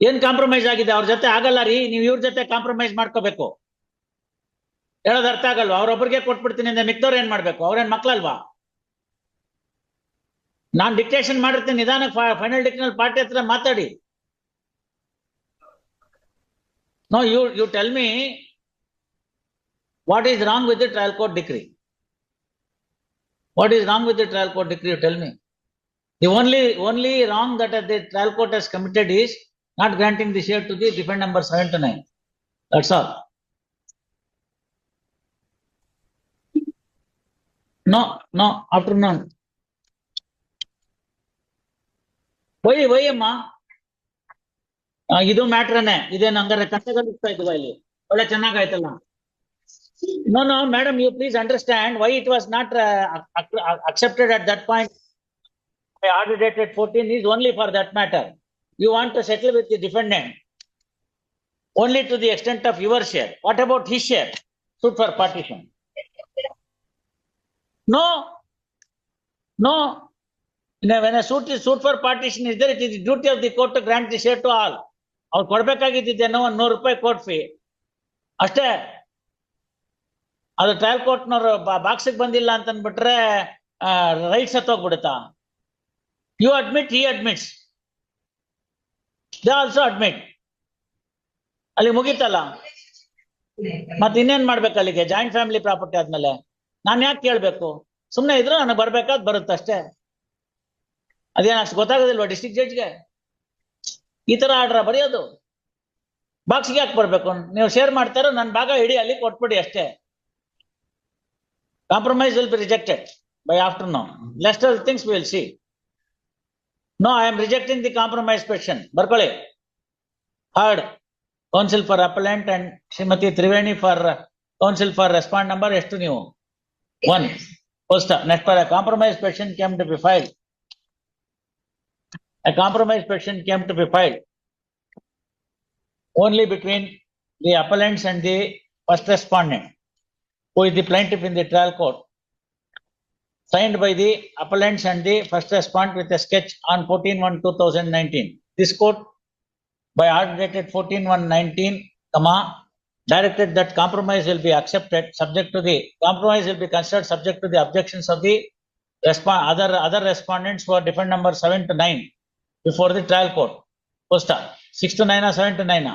ಏನ್ ಕಾಂಪ್ರಮೈಸ್ ಆಗಿದೆ? ಅವ್ರ ಜೊತೆ ಆಗಲ್ಲ ರೀ. ನೀವು ಇವ್ರ ಜೊತೆ ಕಾಂಪ್ರಮೈಸ್ ಮಾಡ್ಕೋಬೇಕು. ಹೇಳೋದು ಅರ್ಥ ಆಗಲ್ವಾ? ಅವ್ರೊಬ್ರಿಗೆ ಕೊಟ್ಬಿಡ್ತೀನಿ ಅಂದ್ರೆ ಮಿಕ್ದವ್ರು ಏನ್ ಮಾಡ್ಬೇಕು? ಅವ್ರೇನ್ ಮಕ್ಳಲ್ವಾ? ನಾನ್ ಡಿಕ್ಟೇಷನ್ ಮಾಡಿರ್ತೀನಿ. ನಿಧಾನ ಫೈನಲ್ ಡಿಕ್ಟೇಷನ್ ಪಾರ್ಟಿ ಹತ್ರ ಮಾತಾಡಿ. No you you tell me what is wrong with the trial court decree what is wrong with the trial court decree you tell me the only only wrong that the trial court has committed is not granting the share to the defendant number seven to nine. That's all. No, no, afternoon. Why why ಅಮ್ಮ ಆ, ಇದು ಮ್ಯಾಟ್ರನೇ ಇದೇನು ಹಂಗಾರೆ ಕಷ್ಟಗಳಿಸ್ತಾ ಇದ್ವಾ ಇಲ್ಲಿ ಒಳ್ಳೆ ಚೆನ್ನಾಗಾಯ್ತಲ್ಲ no no madam you please understand why it was not accepted at that point by order dated fourteen is only for that matter. You want to settle with the defendant only to the extent of your share. What about his share? Suit for partition. No, no. Now, when a suit is suit for partition is there, it is the duty of the court to grant the share to all. ಅವ್ರು ಕೊಡ್ಬೇಕಾಗಿದ್ದೇನೋ ಒಂದ್ ನೂರು ರೂಪಾಯಿ court fee ಅಷ್ಟೇ ಅದು trial ಕೋರ್ಟ್ನವ್ರು ಬಾಕ್ಸಿಗೆ ಬಂದಿಲ್ಲ ಅಂತ ಅಂದ್ಬಿಟ್ರೆ rights ಹತ್ತೋಗ್ಬಿಡುತ್ತಾ You admit, he admits. They also admit ಅಲ್ಲಿ ಮುಗೀತಲ್ಲ? ಮತ್ತೆ ಇನ್ನೇನ್ ಮಾಡ್ಬೇಕು ಅಲ್ಲಿಗೆ? ಜಾಯಿಂಟ್ ಫ್ಯಾಮಿಲಿ ಪ್ರಾಪರ್ಟಿ ಆದ್ಮೇಲೆ. ನಾನು ಯಾಕೆ ಕೇಳ್ಬೇಕು? ಸುಮ್ಮನೆ ಇದ್ರು ನನಗೆ ಬರ್ಬೇಕಾದ್ ಬರುತ್ತೆ ಅಷ್ಟೇ. ಅದೇನ್ ಅಷ್ಟು ಗೊತ್ತಾಗೋದಿಲ್ವಾ ಡಿಸ್ಟ್ರಿಕ್ಟ್ ಜಡ್ಜ್ಗೆ ಈ ತರ ಆರ್ಡ್ರ ಬರೆಯೋದು. ಬಾಕ್ಸ್ಗೆ ಯಾಕೆ ಬರ್ಬೇಕು? ನೀವು ಶೇರ್ ಮಾಡ್ತಾರೋ ನನ್ನ ಭಾಗ ಇಡಿ ಅಲ್ಲಿ ಕೊಟ್ಬಿಡಿ ಅಷ್ಟೇ. Compromise will be rejected by afternoon lest things will see No, I am rejecting the compromise question. Barkole. Heard. Counsel for appellant and Srimati Triveni for uh, counsel for respond number ಎಷ್ಟು ನೀವು? One. Post, next for a compromise petition came to be filed. A compromise petition came to be filed. Only between the appellants and the first respondent. Who is the plaintiff in the trial court. signed by the appellants and the first respondent with a sketch on 14-1-2019. This court by order dated 14-1-19, comma, directed that compromise will be accepted subject to the, compromise will be considered subject to the objections of the respond, other, other respondents who are different number seven to nine before the trial court. Posta, six to nine or seven to nine?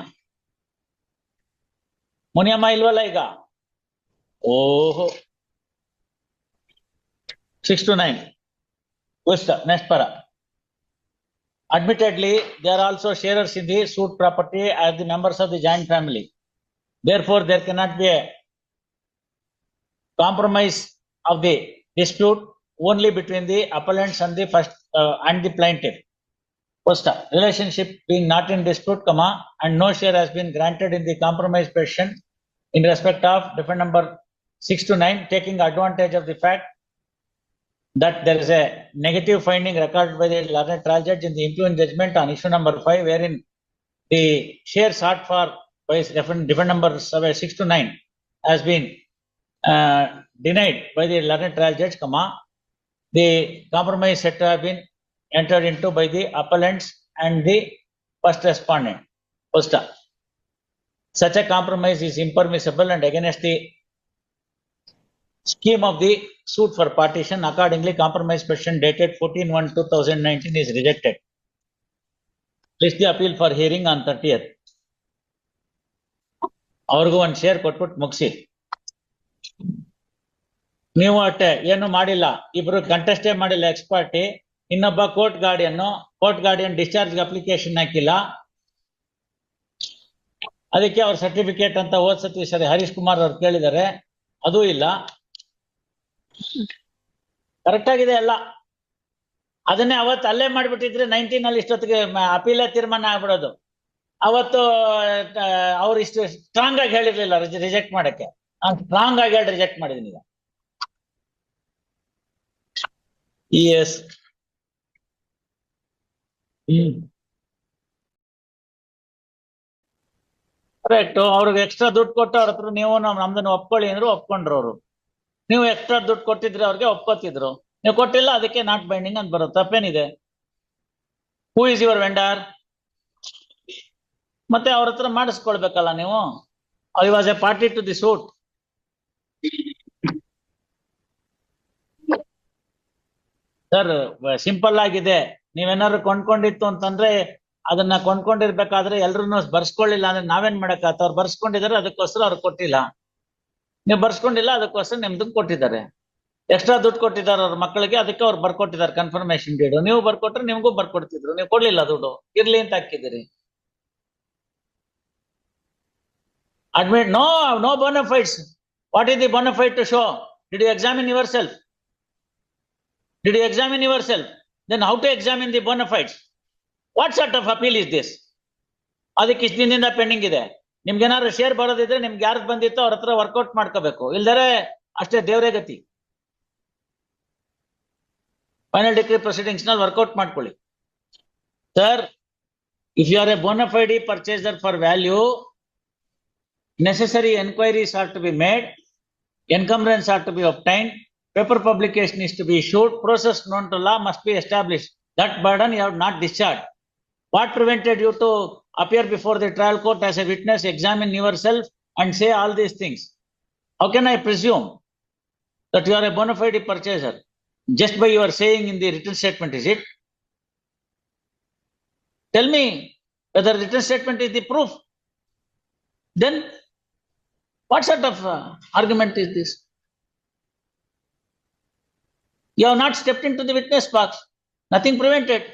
Muniyamma ಇಲ್ವಲ್ಲ ಈಗ ಓಹೋ six to nine. Question, next para. Admittedly, they are also sharers in the suit property as the members of the joint family. Therefore, there cannot be a compromise of the dispute only between the appellants and the first, uh, and the plaintiff. First, relationship being not in dispute, comma, and no share has been granted in the compromise petition in respect of different number six to nine, taking advantage of the fact that there is a negative finding recorded by the learned trial judge in the influence judgment on issue number five wherein the share sought for by different, different number seven, six to nine has been uh, denied by the learned trial judge, comma, the compromise set to have been entered into by the appellants and the first respondent. First, such a compromise is impermissible and against the scheme of the suit for partition, accordingly, compromise petition dated 14-1-2019 is rejected. Place the appeal for hearing on thirtieth. ಅವ್ರಿಗೂ ಒಂದ್ share ಕೊಟ್ಬಿಟ್ಟು ಮುಗಿಸಿ ನೀವು ಅಷ್ಟೇ ಏನು ಮಾಡಿಲ್ಲ, ಇಬ್ರು ಕಂಟೆಸ್ಟೇ ಮಾಡಿಲ್ಲ ಎಕ್ಸ್ಪರ್ಟಿ ಇನ್ನೊಬ್ಬ ಕೋರ್ಟ್ ಗಾರ್ಡಿಯನ್ನು ಕೋರ್ಟ್ ಗಾರ್ಡಿಯನ್ ಡಿಸ್ಚಾರ್ಜ್ ಅಪ್ಲಿಕೇಶನ್ ಹಾಕಿಲ್ಲ ಅದಕ್ಕೆ ಅವ್ರ ಸರ್ಟಿಫಿಕೇಟ್ ಅಂತ ಹೋದ್ ಸತಿ ಸರಿ ಹರೀಶ್ ಕುಮಾರ್ ಅವ್ರು ಕೇಳಿದ್ದಾರೆ ಅದು ಇಲ್ಲ ಕರೆಕ್ಟ್ ಆಗಿದೆ ಎಲ್ಲ. ಅದನ್ನೇ ಅವತ್ತು ಅಲ್ಲೇ ಮಾಡ್ಬಿಟ್ಟಿದ್ರೆ ನೈನ್ಟೀನ್ ಅಲ್ಲಿ ಇಷ್ಟೊತ್ತಿಗೆ ಅಪೀಲ ತೀರ್ಮಾನ ಆಗ್ಬಿಡೋದು. ಅವತ್ತು ಅವ್ರು ಇಷ್ಟು ಸ್ಟ್ರಾಂಗ್ ಆಗಿ ಹೇಳಿರ್ಲಿಲ್ಲ ರಿಜೆಕ್ಟ್ ಮಾಡಕ್ಕೆ. ನಾನು ಸ್ಟ್ರಾಂಗ್ ಆಗಿ ಹೇಳಿ ರಿಜೆಕ್ಟ್ ಮಾಡಿದೀನಿ ಈಗ. ಎಸ್ ಕರೆಕ್ಟ್ ಅವ್ರಿಗೆ ಎಕ್ಸ್ಟ್ರಾ ದುಡ್ಡು ಕೊಟ್ಟು ಅವ್ರ ಹತ್ರ ನೀವು ನಮ್ದನ್ನ ಒಪ್ಕೊಳ್ಳಿ ಅಂದ್ರು ಒಪ್ಕೊಂಡ್ರು ಅವರು. ನೀವು ಎಕ್ಸ್ಟ್ರಾ ದುಡ್ಡು ಕೊಟ್ಟಿದ್ರೆ ಅವ್ರಿಗೆ ಒಪ್ಕೋತಿದ್ರು. ನೀವು ಕೊಟ್ಟಿಲ್ಲ, ಅದಕ್ಕೆ ನಾಟ್ ಬೈಂಡಿಂಗ್ ಅಂತ ಬರುತ್ತೆ. ತಪ್ಪೇನಿದೆ? ಹೂ ಇಸ್ ಯುವರ್ ವೆಂಡರ್ ಮತ್ತೆ ಅವ್ರ ಹತ್ರ ಮಾಡಿಸ್ಕೊಳ್ಬೇಕಲ್ಲ ನೀವು? I was a party to the suit sir simple ಆಗಿದೆ. ನೀವೇನಾದ್ರು ಕೊಂಡ್ಕೊಂಡಿತ್ತು ಅಂತಂದ್ರೆ ಅದನ್ನ ಕೊಂಡ್ಕೊಂಡಿರ್ಬೇಕಾದ್ರೆ ಎಲ್ರು ಬರ್ಸ್ಕೊಳ್ಳಿಲ್ಲ ಅಂದ್ರೆ ನಾವೇನ್ ಮಾಡಕ್ ಅವ್ರು ಬರ್ಸ್ಕೊಂಡಿದಾರೆ ಅದಕ್ಕೋಸ್ಕರ ಅವ್ರು ಕೊಟ್ಟಿಲ್ಲ. ನೀವು ಬರ್ಸ್ಕೊಂಡಿಲ್ಲ, ಅದಕ್ಕೋಸ್ಕರ ನಿಮ್ದು ಕೊಟ್ಟಿದ್ದಾರೆ. ಎಕ್ಸ್ಟ್ರಾ ದುಡ್ಡು ಕೊಟ್ಟಿದ್ದಾರೆ ಅವ್ರ ಮಕ್ಕಳಿಗೆ, ಅದಕ್ಕೆ ಅವ್ರು ಬರ್ಕೊಟ್ಟಿದ್ದಾರೆ ಕನ್ಫರ್ಮೇಶನ್ ಡೇಟ್ ನೀವು ಬರ್ಕೊಟ್ರೆ ನಿಮಗೂ ಬರ್ಕೊಡ್ತಿದ್ರು, ನೀವು ಕೊಡ್ಲಿಲ್ಲ ದುಡ್ಡು. ಇರ್ಲಿ ಅಂತ ಹಾಕಿದ್ದೀರಿ. Admit no no bonafides what is the bonafide to show did you examine yourself did you examine yourself then how to examine the bonafides what's at of appeal is this ಅದಕ್ಕೆ ಇಷ್ಟು ದಿನದಿಂದ ಪೆಂಡಿಂಗ್ ಇದೆ. ನಿಮ್ಗೇನಾದ್ರು share ಬರೋದಿದ್ರೆ ನಿಮ್ಗೆ ಯಾರ್ದು ಬಂದಿತ್ತೋ ಅವ್ರ ಹತ್ರ workout ಮಾಡ್ಕೋಬೇಕು. ಇಲ್ದಾರೆ ಅಷ್ಟೇ ದೇವರೇ ಗತಿ. ಫೈನಲ್ ಡಿಗ್ರಿ ಪ್ರೊಸೀಡಿಂಗ್ಸ್ನಲ್ಲಿ ವರ್ಕೌಟ್ ಮಾಡ್ಕೊಳ್ಳಿ. Sir if you are a bonafide purchaser for value necessary enquiries are to be made encumbrances are to be obtained paper publication is to be suit process known to law must be establish that burden you have not discharge what prevented you to appear before the trial court as a witness, examine yourself and say all these things? How can I presume that you are a bona fide purchaser just by your saying in the written statement, is it? Tell me whether written statement is the proof. Then what sort of uh, argument is this? You have not stepped into the witness box, nothing prevented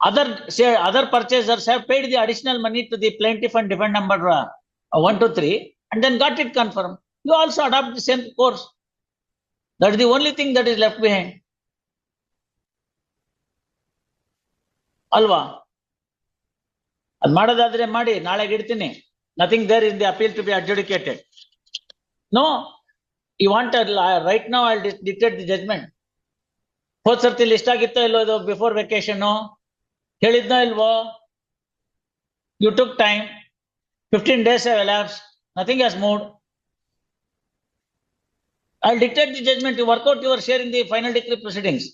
Other, say, other purchasers have paid the additional money to the plaintiff and defend number uh, one, two, three, and then got it confirmed. You also adopt the same course. That is the only thing that is left behind. ಅಲ್ವಾ ಅದ್ ಮಾಡೋದಾದ್ರೆ ಮಾಡಿ ನಾಳೆಗೆ ಇಡ್ತೀನಿ nothing there in the appeal to be adjudicated no you want right now I dictate the judgment ಹೋದ್ ಸರ್ತಿ list ಆಗಿತ್ತೋ ಇಲ್ಲೋ ಇದು ಬಿಫೋರ್ ವೆಕೇಶನ್ ಹೇಳಿದ್ನೋ ಇಲ್ವೋ you took time fifteen days elapse nothing has moved I dictate the judgment you work out your share in the final decree proceedings